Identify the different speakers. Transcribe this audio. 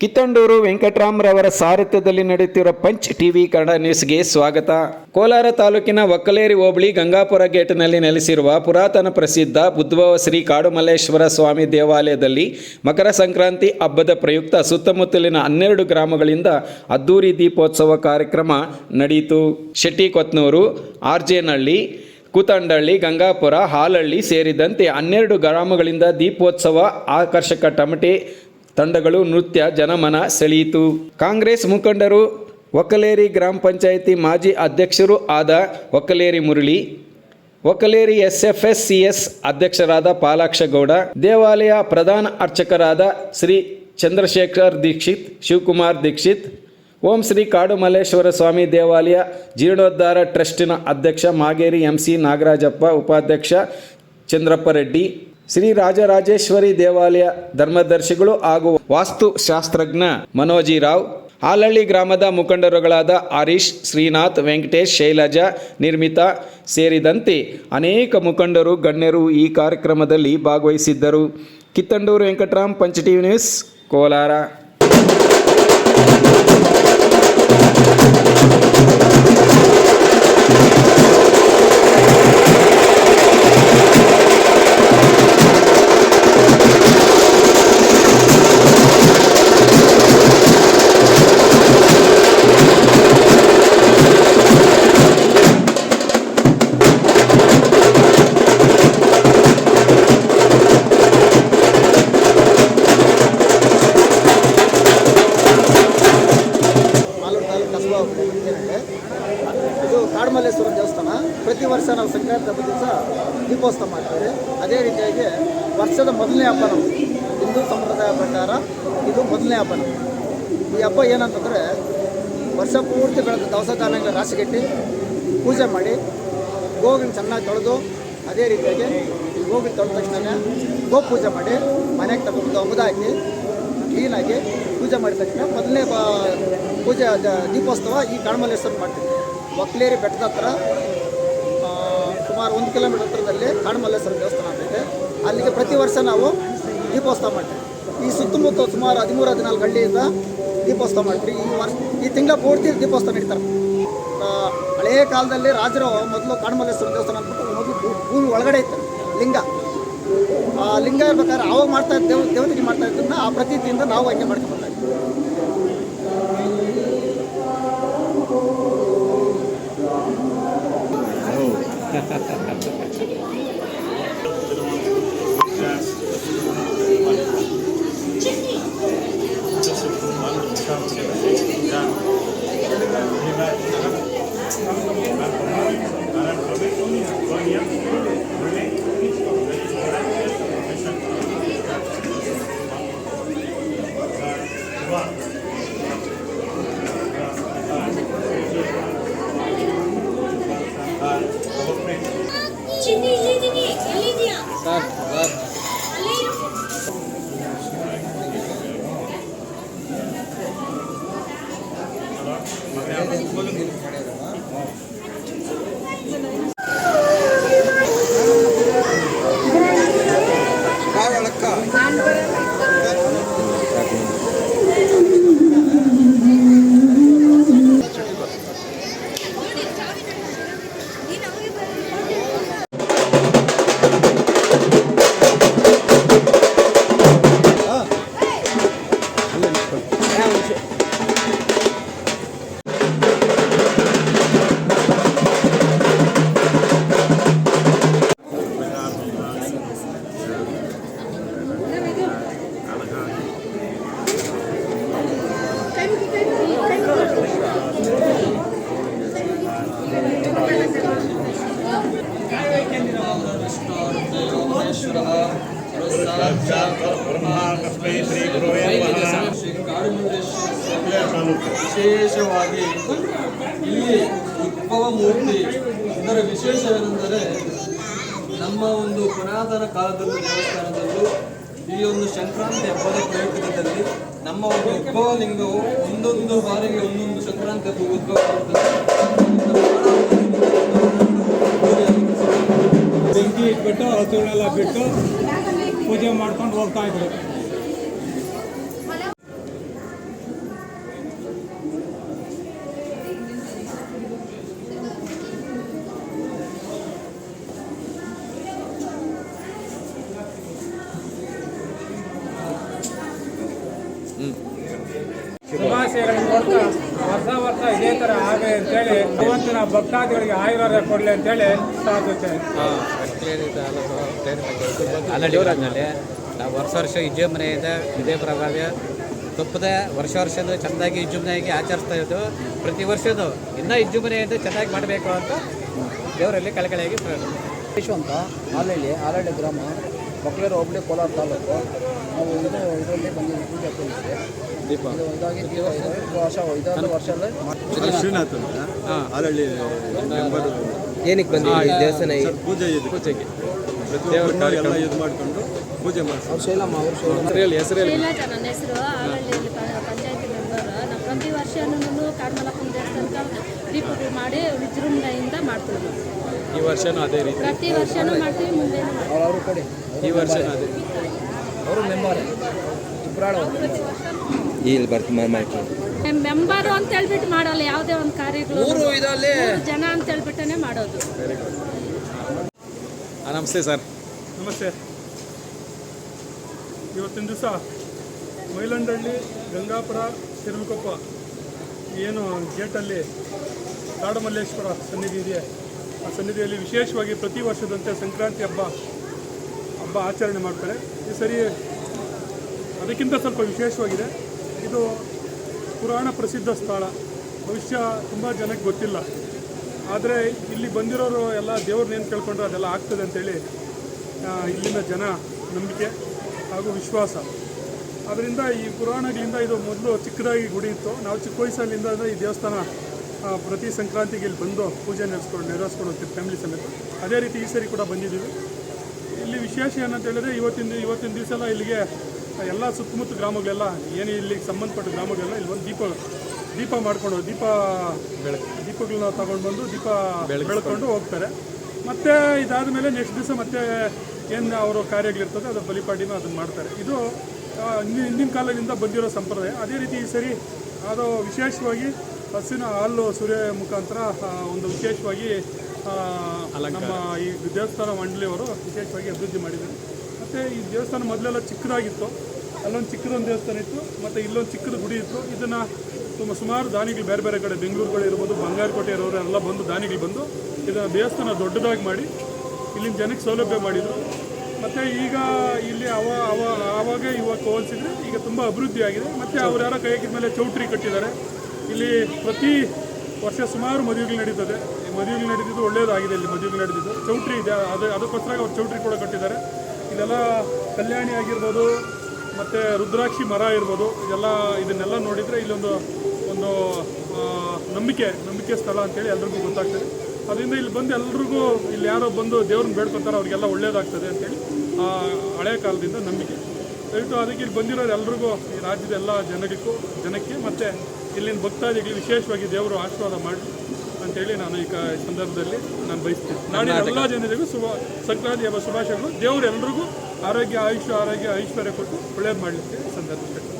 Speaker 1: ಕಿತ್ತಂಡೂರು ವೆಂಕಟರಾಮ್ರವರ ಸಾರಥ್ಯದಲ್ಲಿ ನಡೆಯುತ್ತಿರುವ punch TV Kannada ನ್ಯೂಸ್ಗೆ ಸ್ವಾಗತ. ಕೋಲಾರ ತಾಲೂಕಿನ ಒಕ್ಕಲೇರಿ ಹೋಬಳಿ ಗಂಗಾಪುರ ಗೇಟ್ನಲ್ಲಿ ನೆಲೆಸಿರುವ ಪುರಾತನ ಪ್ರಸಿದ್ಧ ಬುದ್ಧವ ಶ್ರೀ ಕಾಡುಮಲ್ಲೇಶ್ವರ ಸ್ವಾಮಿ ದೇವಾಲಯದಲ್ಲಿ ಮಕರ ಸಂಕ್ರಾಂತಿ ಹಬ್ಬದ ಪ್ರಯುಕ್ತ ಸುತ್ತಮುತ್ತಲಿನ ಹನ್ನೆರಡು ಗ್ರಾಮಗಳಿಂದ ಅದ್ದೂರಿ ದೀಪೋತ್ಸವ ಕಾರ್ಯಕ್ರಮ ನಡೆಯಿತು ಶೆಟ್ಟಿಕೊತ್ನೂರು, ಆರ್ಜೇನಹಳ್ಳಿ ಕೂತಂಡಳ್ಳಿ ಗಂಗಾಪುರ, ಹಾಲಹಳ್ಳಿ ಸೇರಿದಂತೆ ಹನ್ನೆರಡು ಗ್ರಾಮಗಳಿಂದ ದೀಪೋತ್ಸವ ಆಕರ್ಷಕ ಟಮಟೆ ತಂಡಗಳು ನೃತ್ಯ ಜನಮನ ಸೆಳೆಯಿತು. ಕಾಂಗ್ರೆಸ್ ಮುಖಂಡರು ಒಕ್ಕಲೇರಿ ಗ್ರಾಮ ಪಂಚಾಯಿತಿ ಮಾಜಿ ಅಧ್ಯಕ್ಷರು ಆದ Okkaleri Murali, Okkaleri S F S C S ಅಧ್ಯಕ್ಷರಾದ ಪಾಲಾಕ್ಷಗೌಡ, ದೇವಾಲಯ ಪ್ರಧಾನ ಅರ್ಚಕರಾದ ಶ್ರೀ ಚಂದ್ರಶೇಖರ್ ದೀಕ್ಷಿತ್, ಶಿವಕುಮಾರ್ ದೀಕ್ಷಿತ್, ಓಂ ಶ್ರೀ ಕಾಡುಮಲ್ಲೇಶ್ವರ ಸ್ವಾಮಿ ದೇವಾಲಯ, ಜೀರ್ಣೋದ್ಧಾರ ಟ್ರಸ್ಟಿನ ಅಧ್ಯಕ್ಷ ಮಾಗೇರಿ ಎಂ ಸಿ ನಾಗರಾಜಪ್ಪ, ಉಪಾಧ್ಯಕ್ಷ ಚಂದ್ರಪ್ಪ ರೆಡ್ಡಿ ಶ್ರೀ ರಾಜರಾಜೇಶ್ವರಿ ದೇವಾಲಯ ಧರ್ಮದರ್ಶಿಗಳು ಹಾಗೂ ವಾಸ್ತುಶಾಸ್ತ್ರಜ್ಞ ಮನೋಜಿರಾವ್ ಹಾಲಹಳ್ಳಿ ಗ್ರಾಮದ ಮುಖಂಡರುಗಳಾದ ಹರೀಶ್, ಶ್ರೀನಾಥ್, ವೆಂಕಟೇಶ್, ಶೈಲಜಾ, ನಿರ್ಮಿತಾ ಸೇರಿದಂತೆ ಅನೇಕ ಮುಖಂಡರು ಗಣ್ಯರು ಈ ಕಾರ್ಯಕ್ರಮದಲ್ಲಿ ಭಾಗವಹಿಸಿದ್ದರು. Kittanduru Venkataram TV news, Kolar.
Speaker 2: ಇದು ಕಾಡುಮಲ್ಲೇಶ್ವರ ದೇವಸ್ಥಾನ. ಪ್ರತಿ ವರ್ಷ ನಾವು ಸಂಕ್ರಾಂತಿ ಹಬ್ಬದ ದಿವಸ ದೀಪೋತ್ಸವ ಮಾಡ್ತೀವಿ. ಅದೇ ರೀತಿಯಾಗಿ ವರ್ಷದ ಮೊದಲನೇ ಹಬ್ಬ ನಮ್ಮದು ಹಿಂದೂ ಸಂಪ್ರದಾಯ ಪ್ರಕಾರ ಇದು ಮೊದಲನೇ ಹಬ್ಬ ಈ ಹಬ್ಬ ಏನಂತಂದರೆ, ವರ್ಷ ಪೂರ್ತಿ ಬೆಳೆದ ದವಸ ಧಾನ್ಯಗಳ ರಾಶಿಗಟ್ಟಿ, ಪೂಜೆ ಮಾಡಿ, ಗೋವಿನ ಚೆನ್ನಾಗಿ ತೊಳೆದು, ಅದೇ ರೀತಿಯಾಗಿ ಗೋವಿನ ತೊಳೆದ ತಕ್ಷಣ ಗೋ ಪೂಜೆ ಮಾಡಿ, ಮನೆಗೆ ತಗೊಂಡು ಹಬ್ಬದ ಹಾಕಿ ಕ್ಲೀನಾಗಿ ಪೂಜೆ ಮಾಡಿದ ತಕ್ಷಣ ಮೊದಲನೇ ಪೂಜೆ ದೀಪೋತ್ಸವ ಈ ಕಾಡುಮಲ್ಲೇಶ್ವರ ಮಾಡ್ತೀವಿ. ಒಕ್ಲೇರಿ ಬೆಟ್ಟದ ಹತ್ರ ಸುಮಾರು ಒಂದು ಕಿಲೋಮೀಟರ್ ಹತ್ರದಲ್ಲಿ ಕಾಡುಮಲ್ಲೇಶ್ವರ ದೇವಸ್ಥಾನ ಇದೆ. ಅಲ್ಲಿಗೆ ಪ್ರತಿ ವರ್ಷ ನಾವು ದೀಪೋತ್ಸವ ಮಾಡ್ತೀವಿ. ಈ ಸುತ್ತಮುತ್ತ ಸುಮಾರು ಹದಿಮೂರು, ಹದಿನಾಲ್ಕು ಹಳ್ಳಿಯಿಂದ ದೀಪೋತ್ಸವ ಮಾಡ್ತೀವಿ. ಈ ವರ್ಷ, ಈ ತಿಂಗಳ ಪೂರ್ತಿ ದೀಪೋತ್ಸವ ನಡೀತಾರೆ. ಹಳೆಯ ಕಾಲದಲ್ಲಿ ರಾಜರು ಮೊದಲು ಕಾಡುಮಲ್ಲೇಶ್ವರ ದೇವಸ್ಥಾನ ಅಂದ್ಬಿಟ್ಟು ಮೊದಲು ಭೂಮಿ ಒಳಗಡೆ ಇತ್ತು. ಲಿಂಗ. ಆ, ಲಿಂಗ ಇರ್ಬೇಕಾದ್ರೆ ಅವಾಗ ಮಾಡ್ತಾ ಇದ್ದ ದೇವ ದೇವತೆಗೆ ಮಾಡ್ತಾ ಇದ್ದನ್ನ ಆ ಪ್ರತೀತಿಯಿಂದ ನಾವು ಹಂಗೆ ಮಾಡ್ಕೊಂಡು ಬರ್ತಾ
Speaker 3: ವಿಶೇಷವಾಗಿ ಇಲ್ಲಿ ಉದ್ಭವ ಮೂರ್ತಿ, ಇದರ ವಿಶೇಷವೇನೆಂದರೆ ನಮ್ಮ ಒಂದು ಪುರಾತನ ಕಾಲದಲ್ಲಿ ದೇವಸ್ಥಾನದಲ್ಲೂ, ಈ ಒಂದು ಸಂಕ್ರಾಂತಿ ಹಬ್ಬದ ಪ್ರಯುಕ್ತದಲ್ಲಿ ನಮ್ಮ ಒಂದು ಉದ್ಭವ ಲಿಂಗವು ಒಂದೊಂದು ಬಾರಿಗೆ ಒಂದೊಂದು ಸಂಕ್ರಾಂತಿ ಹಬ್ಬ ಉದ್ಭವ.
Speaker 4: ಬೆಂಕಿ ಇಟ್ಬಿಟ್ಟು ಹಸುಗಳೆಲ್ಲ ಬಿಟ್ಟು ಪೂಜೆ ಮಾಡ್ಕೊಂಡು ಹೋಗ್ತಾ ಇದ್ರು ಥರ ಆಗಲಿ ಅಂತೇಳಿ ಭಗವಂತನ ಭಕ್ತಾದಿಗಳಿಗೆ ಆಯುರ್ವೇದ ಕೊಡಲಿ ಅಂತೇಳಿ ಪ್ರಾರ್ಥಿಸ್ತೇನೆ
Speaker 5: ಆಲ್ರೆಡಿ ಊರಿನಲ್ಲಿ ನಾವು ವರ್ಷ ವರ್ಷ ಇದೆ ಇದೇ ಪ್ರಭಾವ. ತಪ್ಪದೆ ವರ್ಷ ವರ್ಷದ ಚೆಂದಾಗಿ ವಿಜೃಂಭಣೆಯಾಗಿ ಆಚರಿಸ್ತಾ ಇದ್ದು ಪ್ರತಿ ವರ್ಷದ ಇನ್ನೂ ವಿಜೃಂಭಣೆಯಿಂದ ಚೆನ್ನಾಗಿ ಮಾಡಬೇಕು ಅಂತ ದೇವರಲ್ಲಿ ಕಳಕಳಿಯಾಗಿ ಪ್ರಾರ್ಥನೆ
Speaker 6: ಯಶವಂತ ಅಂತ ಆಲಳ್ಳಿ ಆಲಹಳ್ಳಿ ಗ್ರಾಮ ಮಕ್ಕಳೂರು ಹೋಬಳಿ ಕೋಲಾರ ತಾಲೂಕು. ನಾವು ಇದು ಇದರಲ್ಲಿ ಬಂದಿದ್ದೀವಿ ಪೂಜೆ ಕೊಡಿಸಿದೆ ಇದು ಇದಾಗಿ ಇದು. ಐದು ವರ್ಷ ಐದಾರು ವರ್ಷದಲ್ಲಿ
Speaker 7: ಶ್ರೀನಾಥ್ ಅಂತ ಆಲಹಳ್ಳಿ ಮೆಂಬರ್.
Speaker 6: ಏನಕ್ಕೆ ಬಂದಿದ್ದೀವಿ ದೇವಸ್ಥಾನ
Speaker 7: ಪೂಜೆ ಇದೆ. ಪೂಜೆಗೆ? ದೇವರ ಎಲ್ಲ ಇದು ಮಾಡಿಕೊಂಡು ಪೂಜೆ ಮಾಡಿ
Speaker 6: ಅವ್ರು ಶೈಲಮ್ಮ ಅವ್ರು ಶೈಲಮ್ಮ.
Speaker 8: ಶೈಲಜಾ ನನ್ನ ಹೆಸರು ಆಲಹಳ್ಳಿಯಲ್ಲಿ ಪಂಚಾಯತಿ ಮೆಂಬರ್. ನಾವು ಪ್ರತಿ ವರ್ಷನೂ ಕಾಡ್ಮಲಪ್ಪನ ದೇವಸ್ಥಾನಕ್ಕೆ ದೀಪಗಳು ಮಾಡಿ ವಿಜೃಂಭಣೆಯಿಂದ ಮಾಡ್ತೀವಿ.
Speaker 1: ಈ ವರ್ಷನೂ ಅದೇ ರೀತಿ.
Speaker 8: ಪ್ರತಿ ವರ್ಷನೂ ಮಾಡ್ತೀವಿ ಮುಂದೆ
Speaker 6: ಅವ್ರು ಅವರು ಕೊಡಿ.
Speaker 1: ಈ ವರ್ಷನೂ ಅದೇ
Speaker 6: ಅವರು ಮೆಂಬರ್.
Speaker 9: ಇಲ್ಲಿ ಬರ್ತೀನಿ ಮಾಡ್ತೀನಿ
Speaker 8: ಮೆಂಬರು ಅಂತ ಹೇಳ್ಬಿಟ್ಟು ಮಾಡಲ್ಲ ಯಾವುದೇ ಒಂದು ಕಾರ್ಯಗಳು.
Speaker 6: ಮೂರು ಇದರಲ್ಲಿ
Speaker 8: ಜನ ಅಂತ ಹೇಳ್ಬಿಟ್ಟೇ ಮಾಡೋದು.
Speaker 1: ನಮಸ್ತೆ ಸರ್.
Speaker 4: ನಮಸ್ತೆ. ಇವತ್ತಿನ ದಿವಸ ಮೈಲಂಡಳ್ಳಿ ಗಂಗಾಪುರ ತಿರುಮಕೊಪ್ಪ ಏನು ಗೇಟಲ್ಲಿ ಕಾಡಮಲ್ಲೇಶ್ವರ ಸನ್ನಿಧಿ ಇದೆ ಆ ಸನ್ನಿಧಿಯಲ್ಲಿ ವಿಶೇಷವಾಗಿ ಪ್ರತಿ ವರ್ಷದಂತೆ ಸಂಕ್ರಾಂತಿ ಹಬ್ಬ ಹಬ್ಬ ಆಚರಣೆ ಮಾಡ್ತಾರೆ. ಈ ಸರಿ ಅದಕ್ಕಿಂತ ಸ್ವಲ್ಪ ವಿಶೇಷವಾಗಿದೆ. ಇದು ಪುರಾಣ ಪ್ರಸಿದ್ಧ ಸ್ಥಳ. ಭವಿಷ್ಯ ತುಂಬ ಜನಕ್ಕೆ ಗೊತ್ತಿಲ್ಲ. ಆದರೆ ಇಲ್ಲಿ ಬಂದಿರೋರು ಎಲ್ಲ ದೇವ್ರನ್ನ ಏನು ಕೇಳ್ಕೊಂಡ್ರೆ ಅದೆಲ್ಲ ಆಗ್ತದೆ ಅಂತೇಳಿ ಇಲ್ಲಿನ ಜನ ನಂಬಿಕೆ ಹಾಗೂ ವಿಶ್ವಾಸ. ಅದರಿಂದ ಈ ಪುರಾಣಗಳಿಂದ ಇದು ಮೊದಲು ಚಿಕ್ಕದಾಗಿ ಗುಡಿ ಇತ್ತು. ನಾವು ಚಿಕ್ಕ ವಯಸ್ಸಲ್ಲಿಂದ ಈ ದೇವಸ್ಥಾನ ಪ್ರತಿ ಸಂಕ್ರಾಂತಿಗೆ ಇಲ್ಲಿ ಬಂದು ಪೂಜೆ ನಡೆಸ್ಕೊಂಡು ನೆರವೇರಿಸ್ಕೊಂಡು ಹೋಗ್ತೀವಿ ಫ್ಯಾಮಿಲಿ ಸಮೇತ. ಅದೇ ರೀತಿ ಈ ಸರಿ ಕೂಡ ಬಂದಿದ್ದೀವಿ. ಇಲ್ಲಿ ವಿಶೇಷ ಏನಂತ ಹೇಳಿದ್ರೆ ಇವತ್ತಿನ ಇವತ್ತಿನ ದಿವಸ ಎಲ್ಲ ಇಲ್ಲಿಗೆ ಎಲ್ಲ ಸುತ್ತಮುತ್ತ ಗ್ರಾಮಗಳೆಲ್ಲ ಏನು ಇಲ್ಲಿಗೆ ಸಂಬಂಧಪಟ್ಟ ಗ್ರಾಮಗಳೆಲ್ಲ ಇಲ್ಲಿ ಒಂದು ದೀಪ ದೀಪ ಮಾಡ್ಕೊಂಡು ದೀಪ ಬೆಳೆ ದೀಪಗಳನ್ನ ತಗೊಂಡು ಬಂದು ದೀಪ ಬೆಳ್ಕೊಂಡು ಹೋಗ್ತಾರೆ. ಮತ್ತು ಇದಾದ ಮೇಲೆ ನೆಕ್ಸ್ಟ್ ದಿವಸ ಮತ್ತೆ ಏನು ಅವರ ಕಾರ್ಯಗಳಿರ್ತದೆ ಅದು ಬಲಿಪಾಡಿನ ಅದನ್ನು ಮಾಡ್ತಾರೆ. ಇದು ಹಿಂದಿನ ಹಿಂದಿನ ಕಾಲದಿಂದ ಬಂದಿರೋ ಸಂಪ್ರದಾಯ. ಅದೇ ರೀತಿ ಈ ಸರಿ ಅದು ವಿಶೇಷವಾಗಿ ಹಸಿನ ಹಾಲು ಸೂರ್ಯ ಮುಖಾಂತರ ಒಂದು ವಿಶೇಷವಾಗಿ ನಮ್ಮ ಈ ದೇವಸ್ಥಾನ ಮಂಡಳಿಯವರು ವಿಶೇಷವಾಗಿ ಅಭಿವೃದ್ಧಿ ಮಾಡಿದ್ದಾರೆ. ಮತ್ತು ಈ ದೇವಸ್ಥಾನ ಮೊದಲೆಲ್ಲ ಚಿಕ್ಕದಾಗಿತ್ತು. ಅಲ್ಲೊಂದು ಚಿಕ್ಕದೊಂದು ದೇವಸ್ಥಾನ ಇತ್ತು ಮತ್ತು ಇಲ್ಲೊಂದು ಚಿಕ್ಕದ ಗುಡಿ ಇತ್ತು. ಇದನ್ನು ತುಂಬ ಸುಮಾರು ದಾನಿಗಳು ಬೇರೆ ಬೇರೆ ಕಡೆ ಬೆಂಗಳೂರುಗಳು ಇರ್ಬೋದು ಬಂಗಾರಕೋಟೆ ಇರೋರು ಎಲ್ಲ ಬಂದು ದಾನಿಗಳು ಬಂದು ಇದನ್ನು ದೇವಸ್ಥಾನ ದೊಡ್ಡದಾಗಿ ಮಾಡಿ ಇಲ್ಲಿನ ಜನಕ್ಕೆ ಸೌಲಭ್ಯ ಮಾಡಿದರು. ಮತ್ತು ಈಗ ಇಲ್ಲಿ ಅವ ಅವ ಆವಾಗ ಇವಾಗ ಹೋಲಿಸಿದ್ರೆ ಈಗ ತುಂಬ ಅಭಿವೃದ್ಧಿ ಆಗಿದೆ ಮತ್ತು ಅವ್ರು ಯಾರೋ ಕೈ ಹಾಕಿದ ಮೇಲೆ ಚೌಟ್ರಿ ಕಟ್ಟಿದ್ದಾರೆ. ಇಲ್ಲಿ ಪ್ರತಿ ವರ್ಷ ಸುಮಾರು ಮದುವೆಗಳು ನಡೀತದೆ. ಈ ಮದುವೆಗಳು ನಡೀತಿದ್ದು ಒಳ್ಳೆಯದಾಗಿದೆ ಇಲ್ಲಿ ಮದುವೆಗಳು ನಡೆದಿದ್ದು ಚೌಟ್ರಿ ಇದೆ. ಅದು, ಅದಕ್ಕೋಸ್ಕರ ಅವ್ರು ಚೌಟ್ರಿ ಕೂಡ ಕಟ್ಟಿದ್ದಾರೆ. ಇಲ್ಲೆಲ್ಲ ಕಲ್ಯಾಣಿ ಆಗಿರ್ಬೋದು, ಮತ್ತು ರುದ್ರಾಕ್ಷಿ ಮರ ಇರ್ಬೋದು, ಇದೆಲ್ಲ, ಇದನ್ನೆಲ್ಲ ನೋಡಿದರೆ ಇಲ್ಲೊಂದು, ಒಂದು ನಂಬಿಕೆ ನಂಬಿಕೆ ಸ್ಥಳ ಅಂತೇಳಿ ಎಲ್ರಿಗೂ ಗೊತ್ತಾಗ್ತದೆ. ಅದರಿಂದ ಇಲ್ಲಿ ಬಂದು ಎಲ್ರಿಗೂ ಇಲ್ಲಿ ಯಾರೋ ಬಂದು ದೇವ್ರನ್ನ ಬೇಡ್ಕೊತಾರೆ, ಅವ್ರಿಗೆಲ್ಲ ಒಳ್ಳೇದಾಗ್ತದೆ ಅಂತೇಳಿ ಆ ಹಳೆ ಕಾಲದಿಂದ ನಂಬಿಕೆ. ದಯವಿಟ್ಟು ಅದಕ್ಕೆ ಇಲ್ಲಿ ಬಂದಿರೋರು ಎಲ್ರಿಗೂ ಈ ರಾಜ್ಯದ ಎಲ್ಲ ಜನರಿಗೂ ಜನಕ್ಕೆ ಮತ್ತು ಇಲ್ಲಿನ ಭಕ್ತಾದಿಗಳಿಗೆ ವಿಶೇಷವಾಗಿ ದೇವರು ಆಶೀರ್ವಾದ ಮಾಡಿ ಅಂತೇಳಿ ನಾನು ಈ ಕ- ಸಂದರ್ಭದಲ್ಲಿ ನಾನು ಬಯಸ್ತೀನಿ. ನಾಡಿನ ಎಲ್ಲ ಜನರಿಗೂ ಶುಭ ಸಂಕ್ರಾಂತಿ ಹಬ್ಬ ಶುಭಾಶಯಗಳು. ದೇವರು ಎಲ್ರಿಗೂ ಆರೋಗ್ಯ ಆಯುಷ್ಯ ಆರೋಗ್ಯ ಐಶ್ವರ್ಯ ಕೊಟ್ಟು ಒಳ್ಳೇದು ಮಾಡಲಿಕ್ಕೆ ಸಂದರ್ಭ